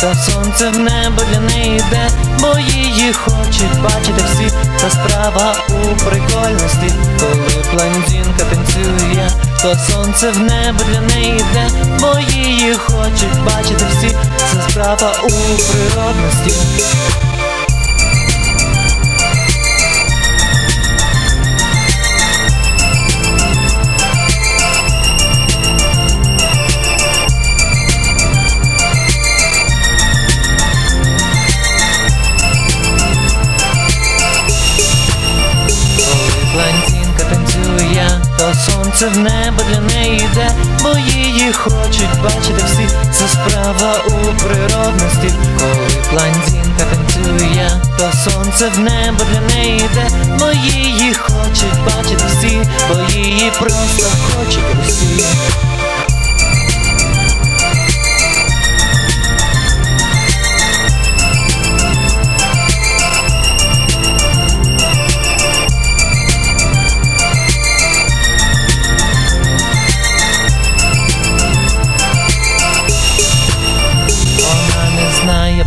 Та сонце в небо для неї йде, бо її хочуть бачити всі. Та справа у прикольності, коли блондинка танцює, то сонце в небо для неї йде, бо її хочуть бачити всі. Це справа у природності. То сонце в небо для неї йде, бо її хочуть бачити всі. Це справа у природності. Коли блондинка танцює, то сонце в небо для неї йде, бо її хочуть бачити всі, бо її просто хочуть усі.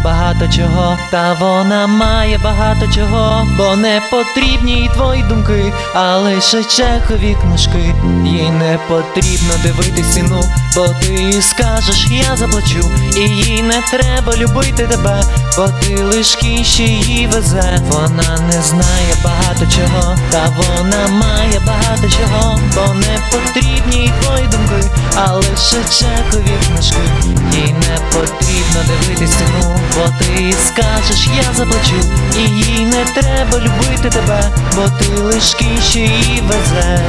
Багато чого, та вона має багато чого, бо не потрібні їй твої думки, а лише чекові книжки. Їй не потрібно дивитись ціну, бо ти їй скажеш, я заплачу, і їй не треба любити тебе, бо ти лиш кіші її везе. Вона не знає багато чого, та вона має багато чого, бо не потрібні їй твої думки, а лише чекові книжки. Їй не потрібно бо ти скажеш, я заплачу, і їй не треба любити тебе, бо ти лиш кіші її везе.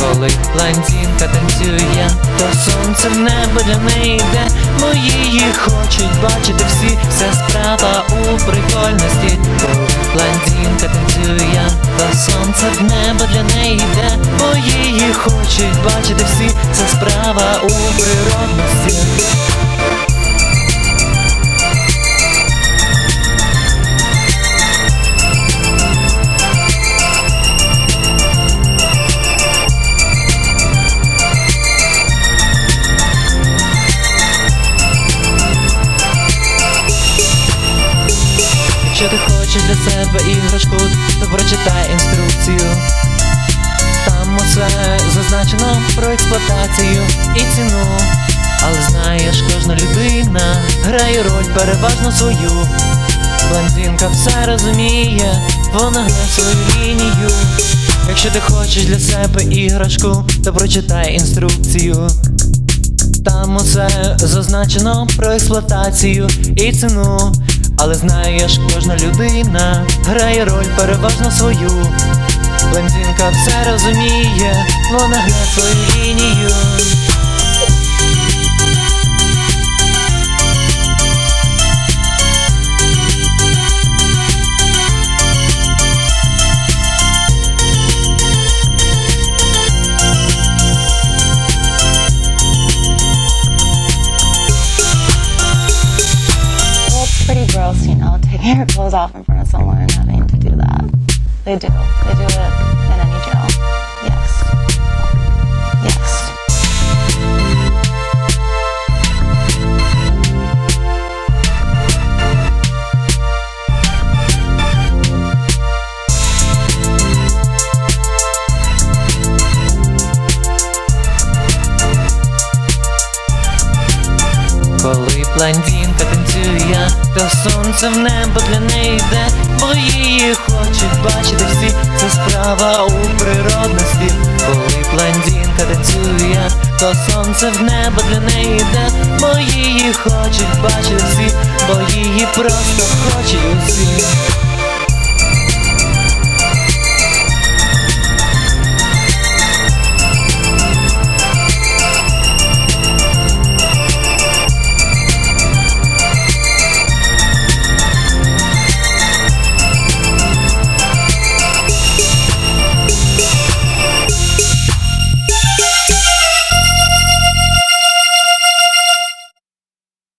Коли блондинка танцює, то сонце в небо для неї йде, бо її хочуть бачити всі, вся справа у прикольності. Блондинка танцює, то сонце в небо для неї йде, бо її хочуть бачити всі, це справа у природності. Якщо ти хочеш для себе іграшку, то прочитай інструкцію. Там усе зазначено про експлуатацію і ціну. Але знаєш, кожна людина грає роль переважно свою. Блондинка все розуміє, вона гне свою лінію. Якщо ти хочеш для себе іграшку, то прочитай інструкцію. Там усе зазначено про експлуатацію і ціну. Але знаєш, кожна людина грає роль переважно свою. Блондинка все розуміє, вона гне свою лінію. it's pretty gross, you know, taking your clothes off in front of someone and having to do that. They do. They do it in any jail. Yes. Yes. Коли блондинка то сонце в небо для неї йде, бо її хочуть бачити всі, це справа у природності. Коли блондинка танцює, то сонце в небо для неї йде, бо її хочуть бачити всі, бо її просто хочуть.